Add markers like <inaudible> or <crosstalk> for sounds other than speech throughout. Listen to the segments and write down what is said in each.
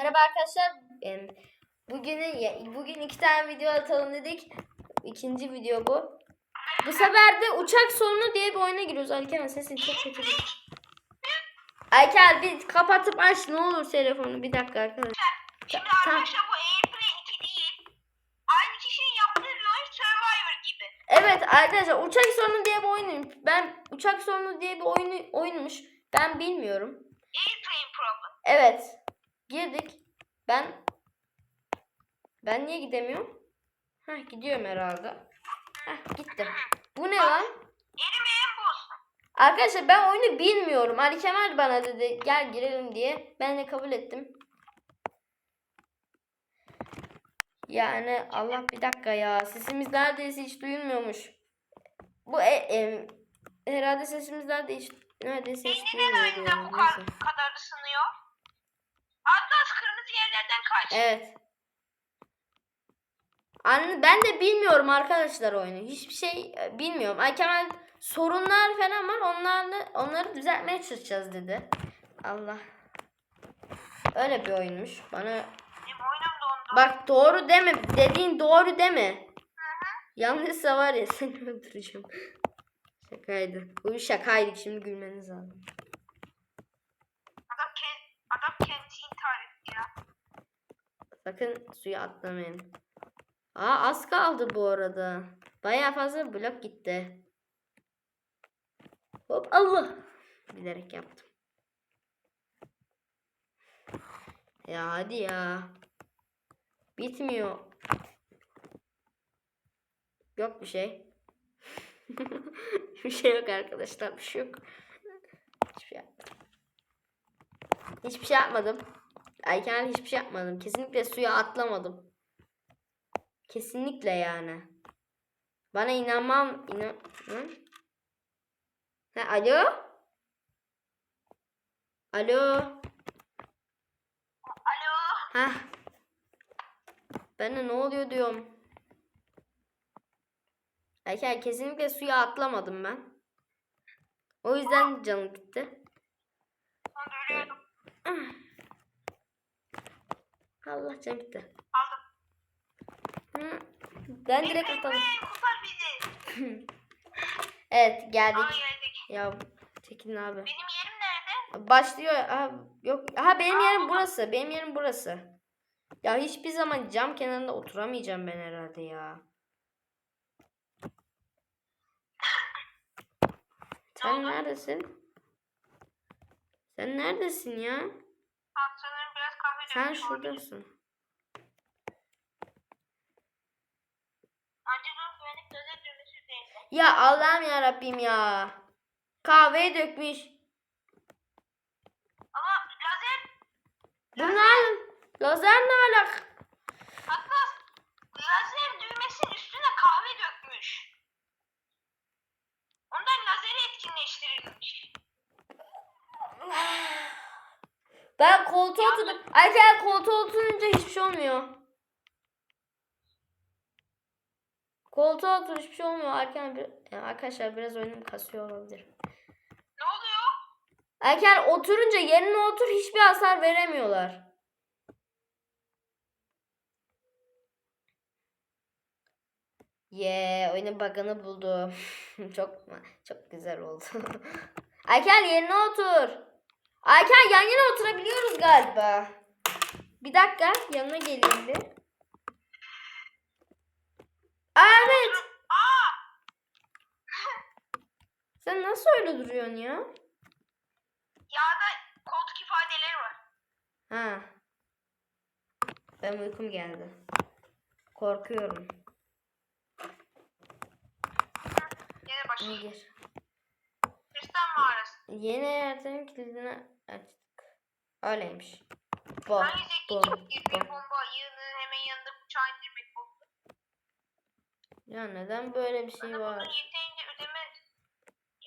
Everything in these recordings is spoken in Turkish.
Merhaba arkadaşlar. Bugün bugün iki tane video atalım dedik. İkinci video bu. Bu sefer de uçak sorunu diye bir oyuna giriyoruz. Alker sesin çok kötü. Alker bir kapatıp aç ne olur telefonu. Bir dakika arkadaşlar. Şimdi arkadaşlar bu Airplane 2 değil. Aynı kişinin yaptığı bir oyun Survivor gibi. Evet arkadaşlar uçak sorunu diye bir oyun. Ben uçak sorunu diye bir oyunu oyunmuş. Ben bilmiyorum. Airplane Problem. Evet. Girdik. Ben ben niye gidemiyorum? Heh gidiyorum herhalde. Heh gittim. Bu ne lan? Arkadaşlar ben oyunu bilmiyorum. Ali Kemal bana dedi gel girelim diye. Ben de kabul ettim. Yani Allah bir dakika ya. Sesimiz neredeyse hiç duyulmuyormuş. Bu e, e, herhalde sesimiz neredeyse hiç, neredeyse hiç Neden duyulmuyor. oyunda bu kadar ısınıyor? Kırmızı yerlerden kaç. Evet. Anne ben de bilmiyorum arkadaşlar oyunu. Hiçbir şey e, bilmiyorum. Ay Kemal sorunlar falan var. Onlarla onları düzeltmeye çalışacağız dedi. Allah. Öyle bir oyunmuş. Bana bak doğru deme. Dediğin doğru deme. Yanlışsa var ya <laughs> seni öldüreceğim. Şakaydı. Bu bir şakaydı. Şimdi gülmeniz lazım. Sakın suya atlamayın. Aa az kaldı bu arada. Baya fazla blok gitti. Hop Allah. Bilerek yaptım. Ya hadi ya. Bitmiyor. Yok bir şey. <laughs> bir şey yok arkadaşlar. Bir şey yok. Hiçbir şey yapmadım. Hiçbir şey yapmadım. Ayken hiçbir şey yapmadım. Kesinlikle suya atlamadım. Kesinlikle yani. Bana inanmam. İnan... Hı? Ha, alo? Alo? Alo. Ha? Ben de ne oluyor diyorum. Ayken kesinlikle suya atlamadım ben. O yüzden canım gitti. Onu ölüyordum. Allah canım gitti. Aldım. Hı. Ben direkt atalım. Airplane kurtar bizi. <laughs> Evet geldik. Aa geldik. Ya Tekin abi. Benim yerim nerede? Başlıyor. Aha, yok. Aha benim yerim burası. Benim yerim burası. Ya hiçbir zaman cam kenarında oturamayacağım ben herhalde ya. <laughs> Sen neredesin? Sen neredesin ya? Sen şuradasın. Ya Allah'ım ya Rabbim ya. Kahveyi dökmüş. Ama lazer Bunlar lazer ne alak? Atlas lazer düğmesinin üstüne kahve dökmüş. Ondan lazeri etkinleştirilmiş. Ben koltuğa oturdum. Ayten koltuğa oturunca hiçbir şey olmuyor. Koltuğa otur hiçbir şey olmuyor. Erken bir, yani arkadaşlar biraz oyunum kasıyor olabilir. Ne oluyor? Erken oturunca yerine otur hiçbir hasar veremiyorlar. Yeah, oyunun bug'ını buldum. <laughs> çok çok güzel oldu. <laughs> Aykel yerine otur. Aykel yan yana oturabiliyoruz galiba. Bir dakika yanına geleyim bir. Aa, evet. Sen nasıl öyle duruyorsun ya? Yağda koltuk ifadeleri var. Ha. Ben uykum geldi. Korkuyorum. Yine başlıyor. Kristal mağarası. Yeni hayatının kilidini açtık. Öyleymiş. Çok bir bu. bomba yığını hemen yanında bıçağı indirmek bu. Ya neden böyle bir şey var? yeterince ödeme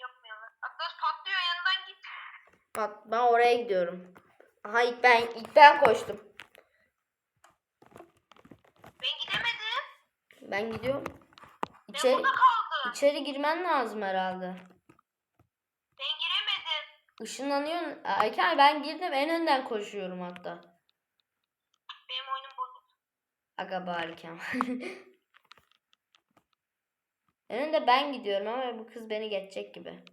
yapmıyorlar. Atlas patlıyor yanından git. Bak ben oraya gidiyorum. Aha ilk ben ilk ben koştum. Ben gidemedim. Ben gidiyorum. Ben İçeri, burada kaldım. içeri girmen lazım herhalde. Işınlanıyorsun. Ayken ben girdim en önden koşuyorum hatta. benim oyunum bozuldu. Aga bari Kemal. <laughs> Önünde ben gidiyorum ama bu kız beni geçecek gibi.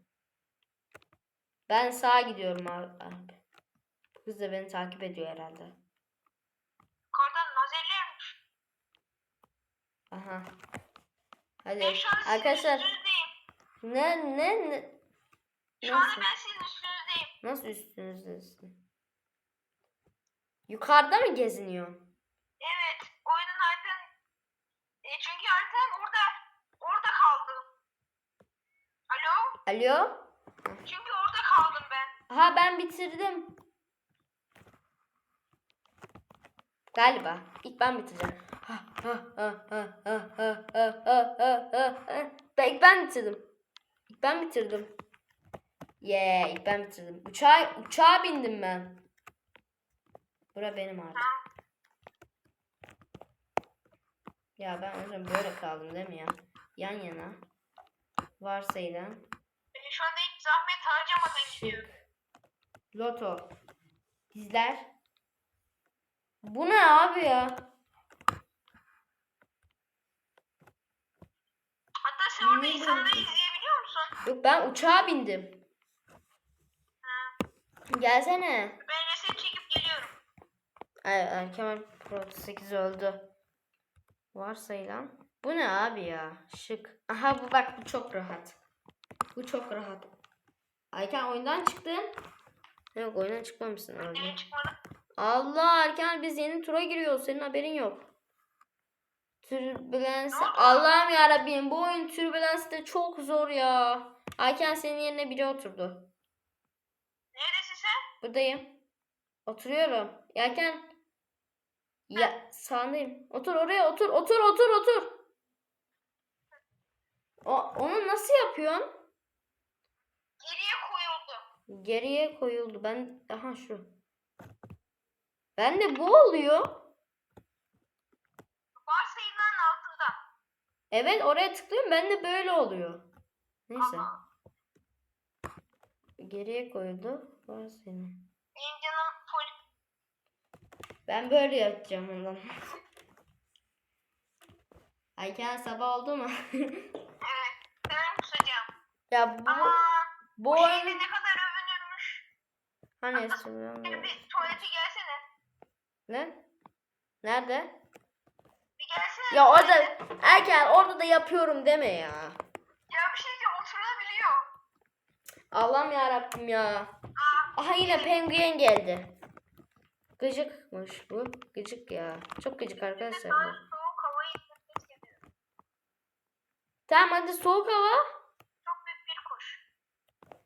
Ben sağa gidiyorum abi. abi. Bu kız da beni takip ediyor herhalde. Yukarıdan lazerler. Aha. Hadi Ben şu an sizin arkadaşlar üstünüzdeyim. ne ne ne Şu anda nasıl ben sizin üstünüzdeyim. Nasıl üstünüzdesin? Yukarıda mı geziniyor? Evet. Oyunun haritanın... E çünkü haritanın orada... Orada kaldım. Alo? Alo? Çünkü orada kaldım ben. Ha ben bitirdim. Galiba. İlk ben bitireceğim. Ben ilk ben bitirdim. İlk ben bitirdim. Yeah, ilk ben bitirdim. Uçağa, uçağa bindim ben. Bura benim artık. Ya ben zaman böyle kaldım değil mi ya? Yan yana. Varsayılan. E, şu anda hiç zahmet harcamadan gidiyorum. Şık. Loto. Dizler. Bu ne abi ya? Hatta sen orada insanları izleyebiliyor musun? Yok ben uçağa bindim. Gelsene. Ben resim çekip geliyorum. Ay, ay Kemal Pro 8 öldü. Varsayılan. Bu ne abi ya? Şık. Aha bu bak bu çok rahat. Bu çok rahat. Ayken oyundan çıktın. Yok oyundan çıkmamışsın abi. Çıkmadı. Allah Erken biz yeni tura giriyoruz. Senin haberin yok. Oldu? Allah'ım ya Rabbim bu oyun türbülens de çok zor ya. Ayken senin yerine biri oturdu. Buradayım. Oturuyorum. Erken. Ya sağındayım. Otur oraya otur. Otur otur otur. O, onu nasıl yapıyorsun? Geriye koyuldu. Geriye koyuldu. Ben aha şu. Ben de bu oluyor. Varsayılan altında. Evet oraya tıklıyorum ben de böyle oluyor. Neyse. Ama Geriye koyuldu. Var senin. benim canım full. Ben böyle yapacağım ondan. <laughs> Ayken sabah oldu mu? <laughs> Evet. Ben kusacağım. ya bu Ama bu bu şehirde ne kadar övünürmüş. hani istiyorum Bir, tuvalete gelsene. Ne? Nerede? Bir gelsene. Ya orada. Erken orada da yapıyorum deme ya. Ya bir şey diyeceğim oturulabiliyor. Allah'ım ya Rabbim ya. Aa, Aha yine penguen geldi. Gıcıkmış bu. Gıcık ya. Çok gıcık arkadaşlar. ben soğuk havayı. Tamam hadi soğuk hava. Çok büyük bir kuş.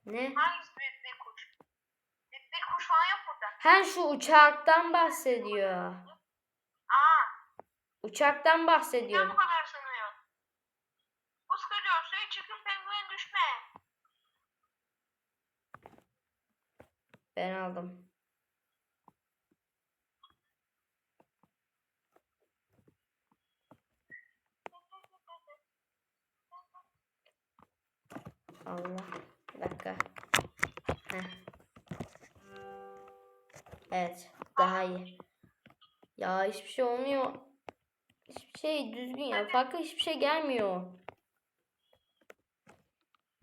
Ne? Hangisi büyük bir kuş? Büyük bir kuş falan yok burada. Ha şu uçaktan bahsediyor. Aa, Uçaktan bahsediyor. bu kadar Ben aldım. Allah. Bir dakika. Heh. Evet. Daha iyi. Ya hiçbir şey olmuyor. Hiçbir şey düzgün ya. Farklı hiçbir şey gelmiyor.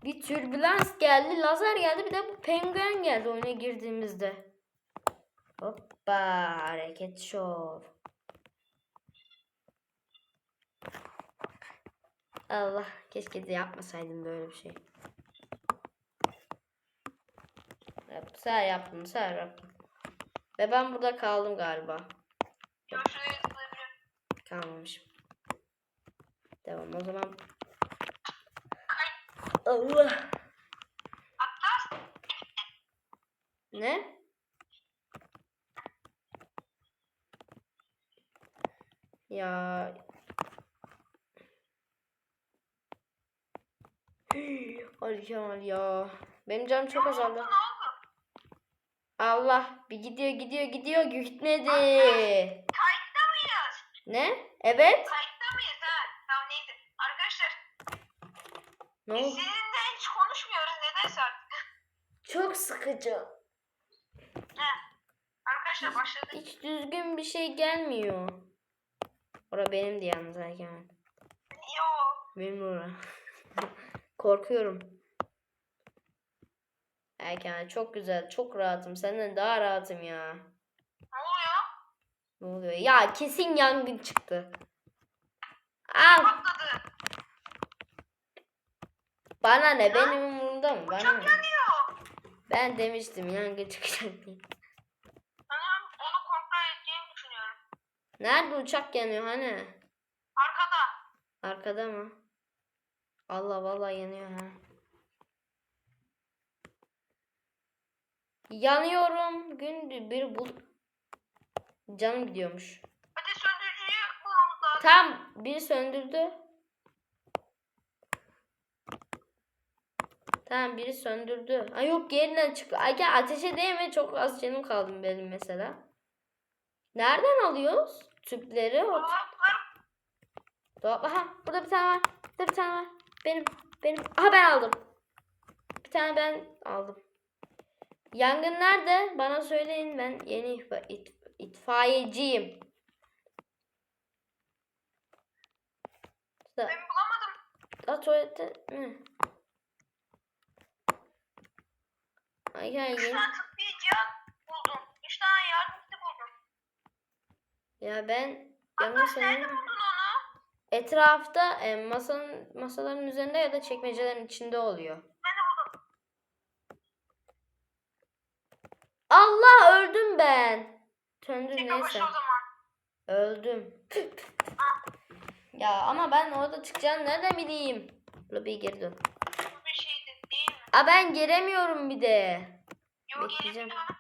Bir türbülans geldi, lazer geldi, bir de penguen geldi oyuna girdiğimizde. Hoppa, hareket şov. Allah, keşke de yapmasaydım böyle bir şey. Ya, bu sefer yaptım, sefer yaptım. Ve ben burada kaldım galiba. Kalmamışım. Devam o zaman. Allah. Atlas, Ne? Ya. <gasps> Hadi Kemal ya. Benim canım çok azaldı. Allah bir gidiyor gidiyor gidiyor gitmedi. Kayıtta mıyız? Ne? Evet. Kayıtta mıyız ha? Tamam neyse. Arkadaşlar Ne biz oldu? sizinle hiç konuşmuyoruz nedense artık. Çok sıkıcı. He. Arkadaşlar Başla başladı. Hiç düzgün bir şey gelmiyor. Ora benim de yalnız Erkemen. Benim ora. Korkuyorum. Erkemen çok güzel. Çok rahatım. Senden daha rahatım ya. Ne oluyor? Ne oluyor? Ya kesin yangın çıktı. Al. Patladı. Bana ne? Benim umurumda mı? Bana Uçak ne? yanıyor. Ben demiştim yangın çıkacak diye. Nerede uçak yanıyor hani? Arkada. Arkada mı? Allah vallahi yanıyor ha. Yanıyorum. Gün bir bul. Canım gidiyormuş. Hadi söndürücüyü bulmamız lazım. Tam biri söndürdü. Tamam biri söndürdü. Ay yok yeniden çıktı. Ay gel ateşe değme çok az canım kaldı benim mesela. Nereden alıyoruz tüpleri? O Dolap. Aha burada bir tane var. Burada bir tane var. Benim. Benim. Aha ben aldım. Bir tane ben aldım. Yangın nerede? Bana söyleyin. Ben yeni itfa- it- itfaiyeciyim. Ben bulamadım. da tuvalette mi? Ay Üç yeni. tane tıbbi cihaz buldum. Üç tane yardım. Ya ben Hatta nerede sanırım. buldun onu? Etrafta e, masanın masaların üzerinde ya da çekmecelerin içinde oluyor. Ben de buldum. Allah öldüm ben. Tek neyse. başı o zaman. Öldüm. ya ama ben orada çıkacağını nereden bileyim? Lobiye geri dön. Bu bir şeydi değil mi? Aa ben giremiyorum bir de. Yo Bekleyeceğim. gelebiliyor.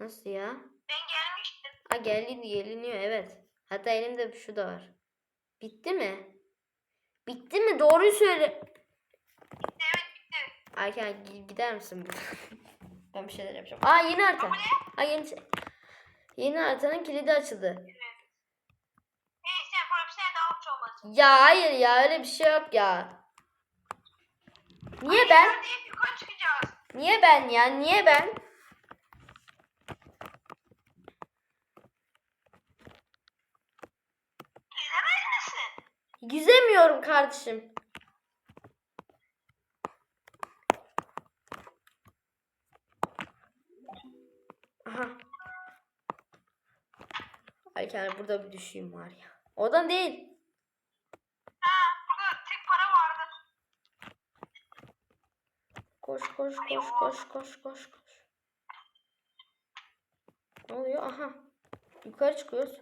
Nasıl ya? Ben. Aa geldi geliniyor evet. Hatta elimde şu da var. Bitti mi? Bitti mi? Doğruyu söyle. Evet bitti. Gi- gider misin buradan? <laughs> ben bir şeyler yapacağım. Aa yeni harita. Aa yeni Yeni haritanın kilidi açıldı. Neyse profesyonel davulcu olmasın. Ya hayır ya öyle bir şey yok ya. Niye ben? Yukarı çıkacağız. Niye ben ya? Niye ben? Misin? Yüzemiyorum kardeşim. Aha. Erken burada bir düşeyim var ya. Oradan değil. Ha burada tek para vardı. Koş koş koş koş koş koş koş. Ne oluyor? Aha. Yukarı çıkıyoruz.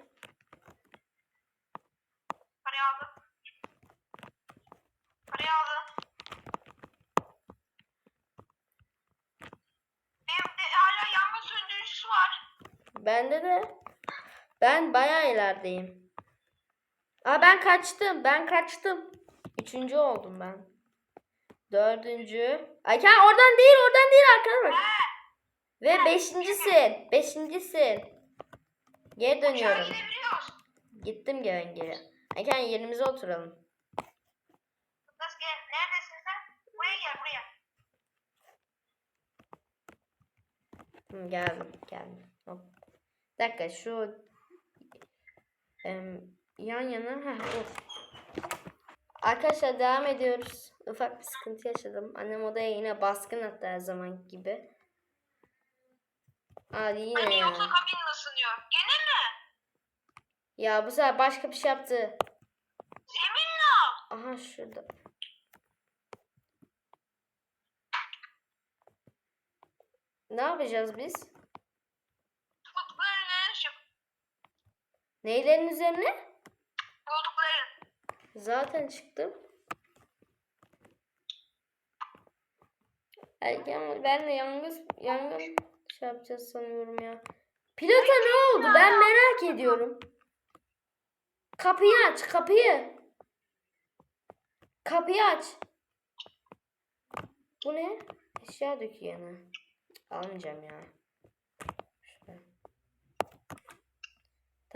Parayı aldım. Parayı aldım. Benim de hala yangın söndürücüsü var. De. Ben bayağı ilerideyim. Aa ben kaçtım. Ben kaçtım. Üçüncü oldum ben. Dördüncü. Ayken oradan değil oradan değil arkana bak. Ve beşincisin. Beşincisin. Geri dönüyorum. Gittim geri geri. Ayken yerimize oturalım. Geldim geldim. Hop. Dakika şu em, yan yana heh, dur. Arkadaşlar devam ediyoruz. Ufak bir sıkıntı yaşadım. Annem odaya yine baskın attı her zaman gibi. Hadi yine Anne ya. yoksa kabin ısınıyor. Gene mi? Ya bu sefer başka bir şey yaptı. Al. Aha şurada. Ne yapacağız biz? Koltukların üzerine çık. Neylerin üzerine? Koltukların. Zaten çıktım. Erken ben de yalnız yangın şey yapacağız sanıyorum ya. Pilota ne oldu? Ben merak ediyorum. Kapıyı aç, kapıyı. Kapıyı aç. Bu ne? Eşya döküyor yana. Almayacağım ya.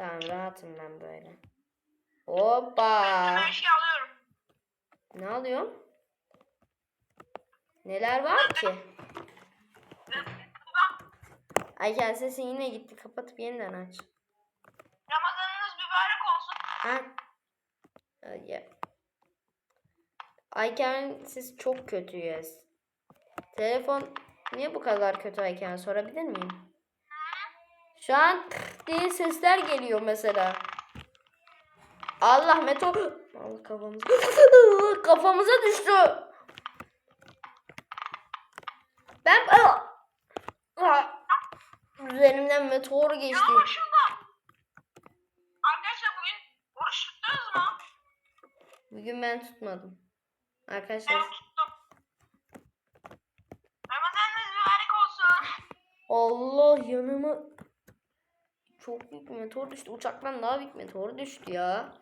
Tamam rahatım ben böyle. Hoppa. Her şeyi alıyorum. Ne alıyorum? Neler var ki? Bak Ayken sesin yine gitti. Kapatıp yeniden aç. Ramazanınız mübarek olsun. Ha. Ya. Ayken siz çok kötüyüz. Telefon niye bu kadar kötü Ayken sorabilir miyim? Şu an diye sesler geliyor mesela. Allah meto Allah kafamıza <laughs> kafamıza düştü. Ben üzerimden meteor geçti. Şurada. Arkadaşlar bugün oruç tuttunuz mu? Bugün ben tutmadım. Arkadaşlar Ben tuttum. Ramazanınız mübarek olsun. Allah yanıma çok büyük bir meteor düştü. Uçaktan daha büyük meteor düştü ya.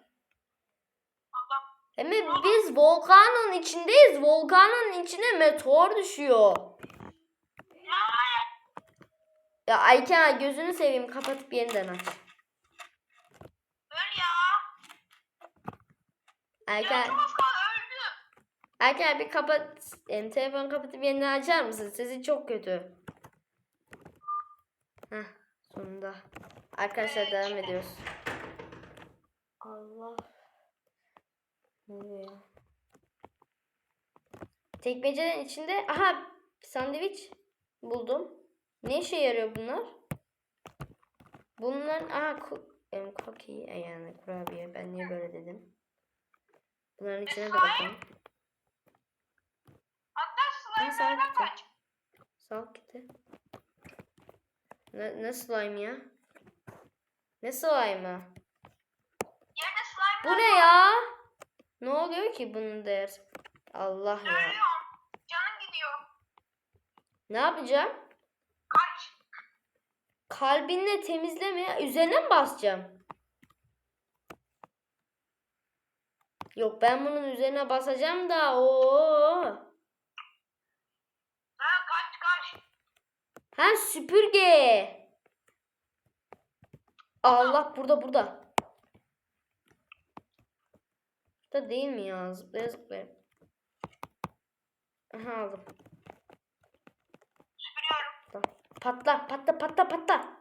Hem biz volkanın içindeyiz. Volkanın içine meteor düşüyor. Ya Ayken gözünü seveyim kapatıp yeniden aç. Öl ya. Ayken. Ayken bir kapat. Yani telefonu kapatıp yeniden açar mısın? Sesi çok kötü. Heh, sonunda. Arkadaşlar devam ediyoruz. Allah. Ne ya? Tekmecenin içinde aha sandviç buldum. Ne işe yarıyor bunlar? Bunlar aha em, cookie yani kurabiye. Ben niye böyle dedim? Bunların içine de bakalım. Hatta sağ kaç. Sağ gitti. Ne, ne slime ya? Ne slime'ı? Bu ne ya? Ne oluyor ki bunun der? Allah ya. Ölüyorum. Canım gidiyor. Ne yapacağım? Kaç. Kalbinle temizleme. Üzerine mi basacağım? Yok ben bunun üzerine basacağım da o. Ha kaç kaç. Ha süpürge. Allah burada burada. Burada değil mi ya? Zıplaya zıplaya. Aha aldım. Süpürüyorum. Patla patla patla patla.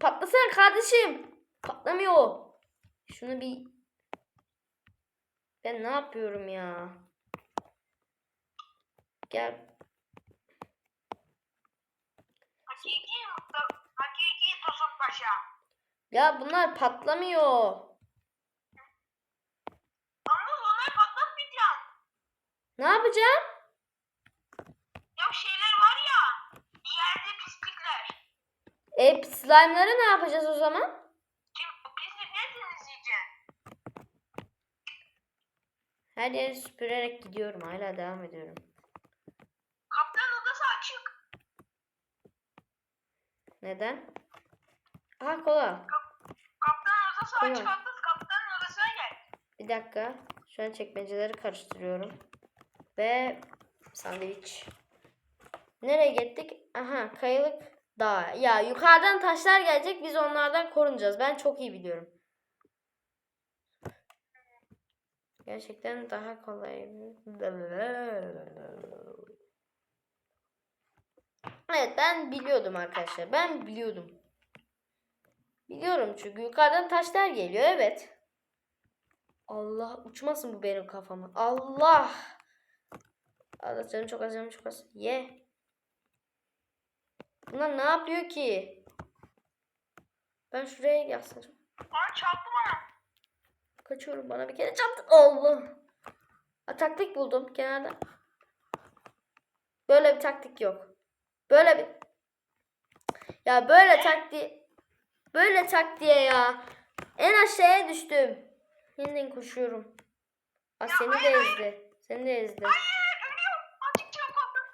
Patlasana kardeşim. Patlamıyor. Şunu bir... Ben ne yapıyorum ya? Gel. Ya bunlar patlamıyor. Ama onları patlatmayacağım. Ne yapacağım? Ya şeyler var ya. Yerde pislikler. E slime'ları ne yapacağız o zaman? Her yeri süpürerek gidiyorum. Hala devam ediyorum. Kaptan odası açık. Neden? Aha kola. Kaptan odası Tamam. açık. Kaptanın odasına gel. Bir dakika. Şu an çekmeceleri karıştırıyorum. Ve sandviç. Nereye gittik? Aha kayalık dağ. Ya yukarıdan taşlar gelecek. Biz onlardan korunacağız. Ben çok iyi biliyorum. Gerçekten daha kolay. Evet ben biliyordum arkadaşlar. Ben biliyordum. Biliyorum çünkü yukarıdan taşlar geliyor. Evet. Allah uçmasın bu benim kafama. Allah. Allah canım çok az canım çok az. Ye. Bunlar ne yapıyor ki? Ben şuraya yaslanacağım. Bana çarptı bana. Kaçıyorum bana bir kere çarptı. Allah. Ha, taktik buldum kenarda. Böyle bir taktik yok. Böyle bir Ya böyle taktiği böyle taktiğe ya. En aşağıya düştüm. Yeniden koşuyorum. Aa, seni de hayır, hayır. ezdi. Seni de ezdi. Hayır.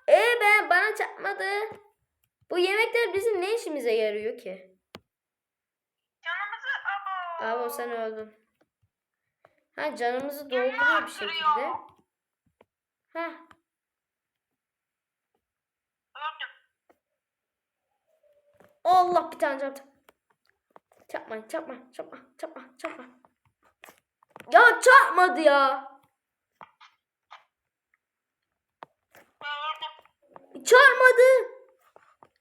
Ee ben bana çarpmadı. Bu yemekler bizim ne işimize yarıyor ki? Canımızı... Abo. Abi sen öldün. Ha canımızı dolduruyor bir şekilde. Ha. Allah bir tane çarptı. Çarpma, çarpma, çarpma, çarpma, çarpma. Ya çarpmadı ya. Çarpmadı.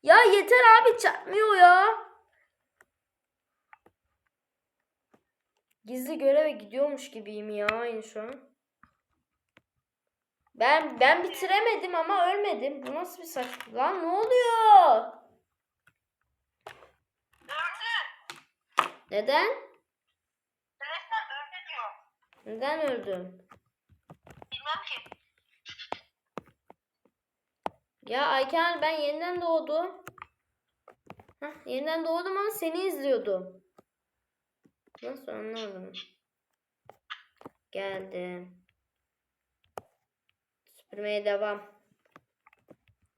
Ya yeter abi çarpmıyor ya. Gizli göreve gidiyormuş gibiyim ya aynı şu an. Ben ben bitiremedim ama ölmedim. Bu nasıl bir saç? Lan ne oluyor? Öldü. Neden? Resmen öldü diyor. Neden öldüm? Bilmem ki. Ya Ayken ben yeniden doğdum. Hah, yeniden doğdum ama seni izliyordum. Nasıl anlamadım. Geldim. Süpürmeye devam.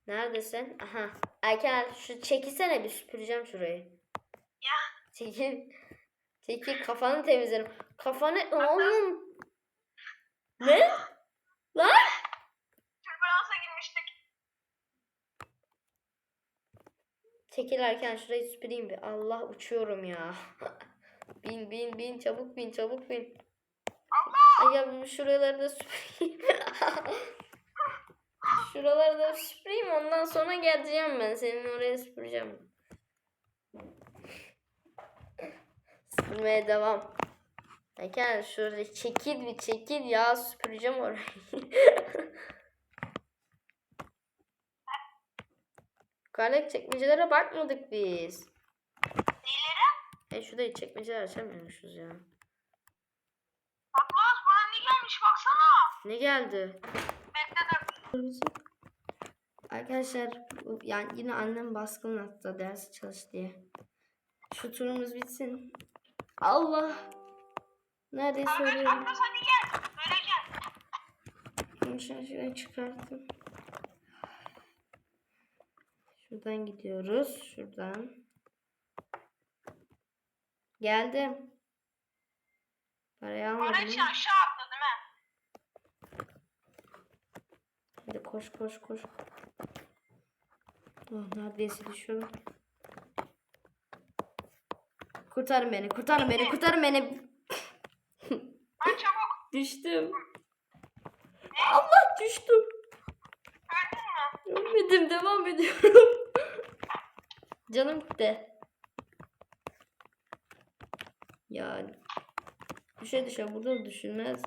Neredesin? Aha. Ayken şu çekilsene bir süpüreceğim şurayı. Çekil. Çekil kafanı temizlerim. Kafanı oğlum. Ne? Lan? Türbülansa girmiştik. Çekilerken şurayı süpüreyim bir. Allah uçuyorum ya. <laughs> bin bin bin çabuk bin çabuk bin. Allah. Ay ya şuraları da süpüreyim. <laughs> şuraları da süpüreyim ondan sonra geleceğim ben. Senin oraya süpüreceğim. Süpürmeye devam. Erken şurada çekil bir çekil ya süpüreceğim orayı. <laughs> Yukarıdaki çekmecelere bakmadık biz. Neylere? E şurayı çekmeceler açamıyormuşuz ya. Atlas bana ne gelmiş baksana. Ne geldi? Bekle dur. Arkadaşlar yani yine annem baskın attı dersi çalış diye. Şu turumuz bitsin. Allah. Neredeyse Arkadaş ölüyorum. Atlas hadi gel. Böyle gel. Bunu şöyle çıkarttım. Şuradan gidiyoruz. Şuradan. Geldim. Parayı almadım. Mı? aşağı atla değil mi? Hadi koş koş koş. Oh, neredeyse düşüyorum. Kurtarın beni, kurtarın beni, kurtarın beni. Hadi çabuk. Düştüm. Allah düştüm. Öldün mü? Ölmedim, devam ediyorum. Canım gitti. Ya düşe düşe burada da düşünmez.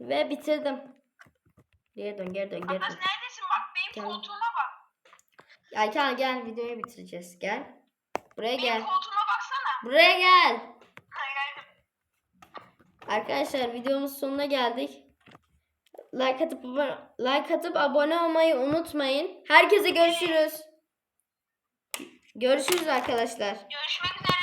Ve bitirdim. Geri dön, geri dön, geri dön. neredesin? Bak benim Gel. koltuğuma bak. Gel videoyu bitireceğiz. Gel. Buraya Benim gel. koltuğuma baksana. Buraya gel. Hayır. Arkadaşlar videomuz sonuna geldik. Like atıp like atıp abone olmayı unutmayın. Herkese görüşürüz. Görüşürüz arkadaşlar. Görüşmek üzere.